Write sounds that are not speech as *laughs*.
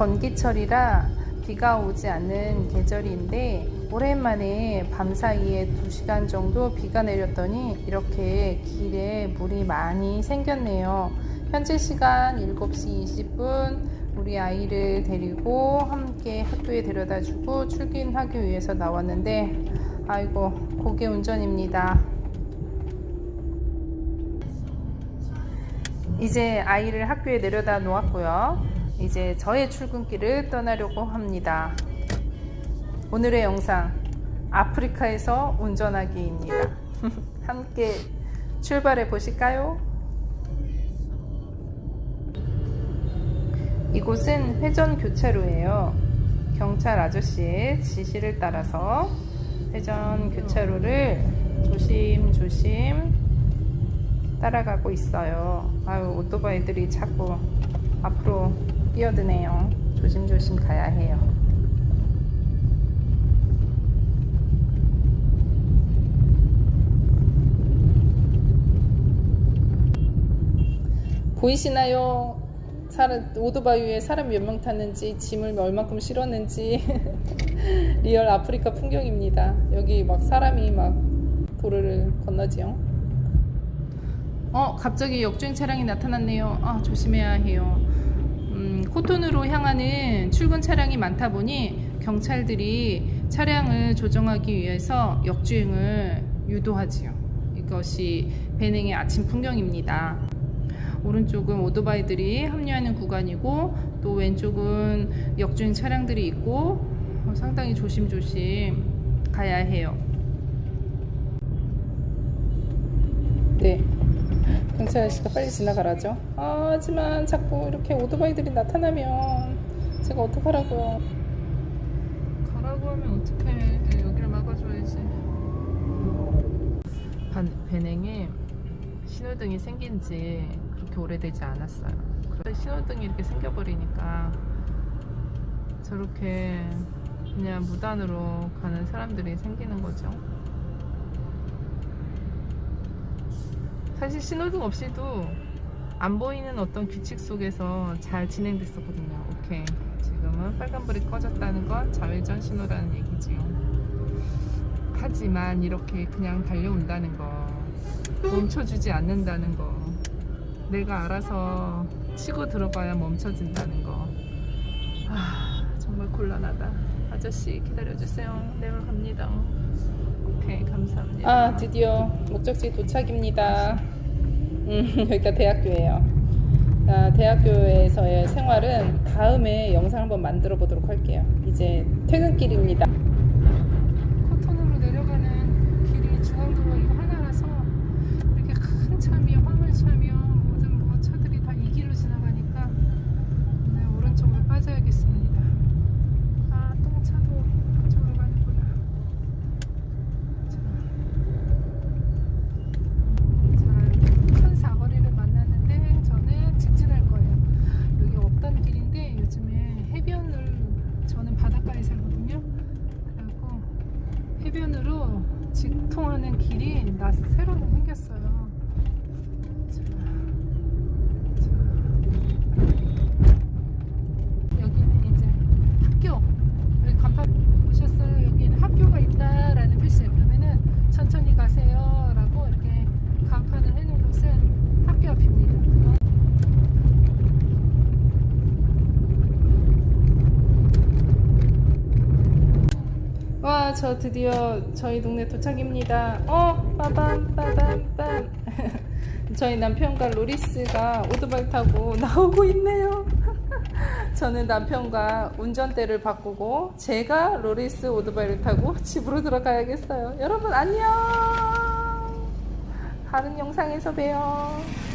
건기철이라 비가 오지 않는 계절인데 오랜만에 밤사이에 2시간 정도 비가 내렸더니 이렇게 길에 물이 많이 생겼네요. 현재 시간 7시 20분 우리 아이를 데리고 함께 학교에 데려다 주고 출근하기 위해서 나왔는데 아이고 고개 운전입니다. 이제 아이를 학교에 내려다 놓았고요. 이제 저의 출근길을 떠나려고 합니다. 오늘의 영상 아프리카에서 운전하기입니다. *laughs* 함께 출발해 보실까요? 이곳은 회전 교차로예요. 경찰 아저씨의 지시를 따라서 회전 교차로를 조심조심 따라가고 있어요. 아유, 오토바이들이 자꾸 앞으로 뛰어드네요. 조심조심 가야 해요. 보이시나요? 사람, 오토바이 위에 사람 몇 명 탔는지 짐을 얼만큼 실었는지 *laughs* 리얼 아프리카 풍경입니다. 여기 막 사람이 막 도로를 건너지요. 어, 갑자기 역주행 차량이 나타났네요. 아, 조심해야 해요. 음, 코톤으로 향하는 출근 차량이 많다 보니 경찰들이 차량을 조정하기 위해서 역주행을 유도하지요. 이것이 베냉의 아침 풍경입니다. 오른쪽은 오토바이들이 합류하는 구간이고 또 왼쪽은 역주행 차량들이 있고 어, 상당히 조심조심 가야 해요. 네. 경찰 아저씨가 빨리 지나가라죠. 아, 하지만 자꾸 이렇게 오토바이들이 나타나면 제가 어떡하라고요. 가라고 하면 어떡해. 여기를 막아줘야지. 반, 베냉에 신호등이 생긴 지 그렇게 오래되지 않았어요. 그런데 신호등이 이렇게 생겨버리니까 저렇게 그냥 무단으로 가는 사람들이 생기는 거죠. 사실 신호등 없이도 안 보이는 어떤 규칙 속에서 잘 진행됐었거든요. 오케이. 지금은 빨간불이 꺼졌다는 건 자회전 신호라는 얘기지요. 하지만 이렇게 그냥 달려온다는 거, 멈춰주지 않는다는 거, 내가 알아서 치고 들어가야 멈춰진다는 거. 아. 아저씨 기다려주세요. 내려갑니다. 오케이, 감사합니다. 아, 드디어 목적지 도착입니다. 음, *laughs* 여기가 대학교예요. 아, 대학교에서의 생활은 다음에 영상 한번 만들어 보도록 할게요. 이제 퇴근길입니다. 코톤으로 내려가는 길이 중앙도로 이거 하나라서 이렇게 큰 차며 화물차며 모든 뭐 차들이 다 이 길로 지나가니까 네, 오른쪽으로 빠져야겠습니다. 아, 똥차도 그쪽으로 가는구나. 자, 큰 사거리를 만났는데 저는 직진할 거예요. 여기 없던 길인데 요즘에 해변을 저는 바닷가에 살거든요. 그리고 해변으로 직통하는 길이 나 새로 생겼어요. 자, 자. 여기는 이제 학교. 여기 간판 보셨어요? 여기는 학교가 있다라는 표시예요. 그러면은 천천히 가세요라고 이렇게 간판을 해놓은 곳은 학교 앞입니다. 와, 저 드디어 저희 동네 도착입니다. 어, 빠밤, 빠밤, 빰. *laughs* 저희 남편과 로리스가 오토바이 타고 *laughs* 나오고 있네요. *laughs* 저는 남편과 운전대를 바꾸고 제가 로리스 오토바이를 타고 집으로 들어가야겠어요. 여러분 안녕. 다른 영상에서 봬요.